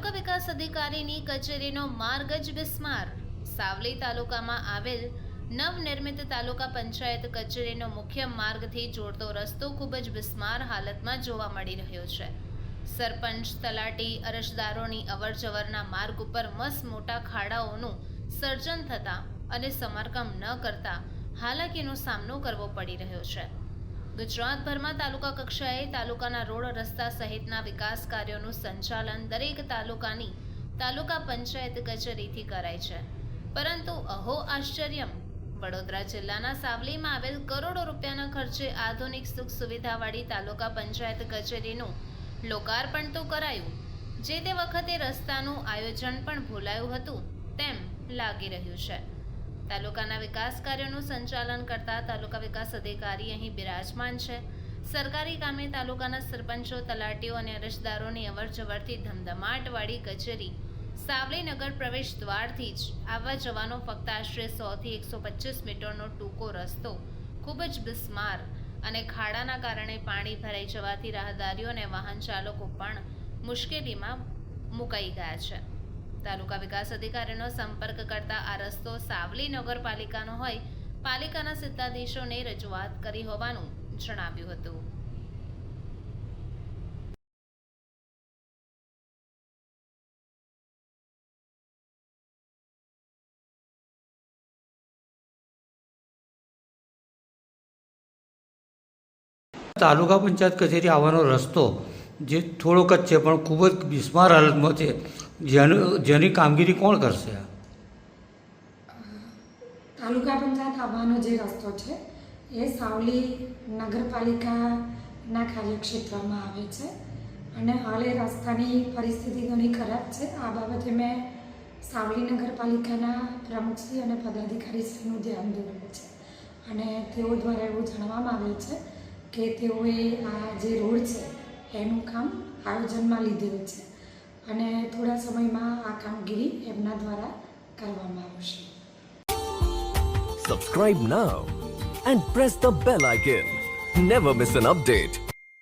અધિકારીની કચેરીનો માર્ગ જ બિસ્માર. સાવલી તાલુકામાં આવેલ નવનિર્મિત તાલુકા પંચાયત કચેરીનો મુખ્ય માર્ગથી જોડતો રસ્તો ખૂબ જ બિસ્માર હાલતમાં જોવા મળી રહ્યો છે. સરપંચ તલાટી અરજદારોની અવરજવરના માર્ગ ઉપર મસ મોટા ખાડાઓનું સર્જન થતાં અને સમારકામ ન કરતા હાલાકીનો સામનો કરવો પડી રહ્યો છે. ગુજરાતભરમાં તાલુકા કક્ષાએ તાલુકાના રોડ રસ્તા સહિતના વિકાસ કાર્યોનું સંચાલન દરેક તાલુકાની તાલુકા પંચાયત કચેરીથી કરાય છે. પરંતુ અહો આશ્ચર્યમ વડોદરા જિલ્લાના સાવલીમાં આવેલ કરોડો રૂપિયાના ખર્ચે આધુનિક સુખ સુવિધાવાળી તાલુકા પંચાયત કચેરીનું લોકાર્પણ તો કરાયું. જે તે વખતે રસ્તાનું આયોજન પણ ભૂલાયું હતું તેમ લાગી રહ્યું છે. તાલુકાના વિકાસ કાર્યોનું સંચાલન કરતા તાલુકા વિકાસ અધિકારી અહીં બિરાજમાન છે. સરકારી કામે તાલુકાના સરપંચો, તલાટીઓ અને અરજદારોની અવરજવરથી ધમધમાટવાળી કચેરી. સાવલીનગર પ્રવેશ દ્વારથી જ આવવા જવાનો ફક્ત આશરે સોથી એકસો પચીસ મીટરનો ટૂંકો રસ્તો ખૂબ જ બિસ્માર અને ખાડાના કારણે પાણી ભરાઈ જવાથી રાહદારીઓ અને વાહન ચાલકો પણ મુશ્કેલીમાં મુકાઈ ગયા છે. તાલુકા વિકાસ અધિકારીનો સંપર્ક કરતા આ રસ્તો સાવલી નગરપાલિકાનો હોય, પાલિકાના સત્તાધીશોને રજૂઆત કરી હોવાનું જણાવ્યું હતું. તાલુકા પંચાયત કચેરી આવવાનો રસ્તો જે થોડોક જ છે, પણ ખૂબ જ બિસ્માર હાલતમાં છે. જેનું જેની કામગીરી કોણ કરશે? તાલુકા પંચાયત આવવાનો જે રસ્તો છે, એ સાવલી નગરપાલિકાના કાર્યક્ષેત્રમાં આવે છે. અને હાલ એ રસ્તાની પરિસ્થિતિ ઘણી ખરાબ છે. આ બાબતે મેં સાવલી નગરપાલિકાના પ્રમુખશ્રી અને પદાધિકારીશ્રીનું ધ્યાન દોર્યું છે. અને તેઓ દ્વારા એવું જાણવામાં આવે છે કે તેઓએ આ જે રોડ છે, એનું કામ આયોજનમાં લીધેલું છે. અને થોડા સમયમાં આ કામગીરી એમના દ્વારા કરવામાં આવશે Subscribe now and press the bell icon. Never miss an update.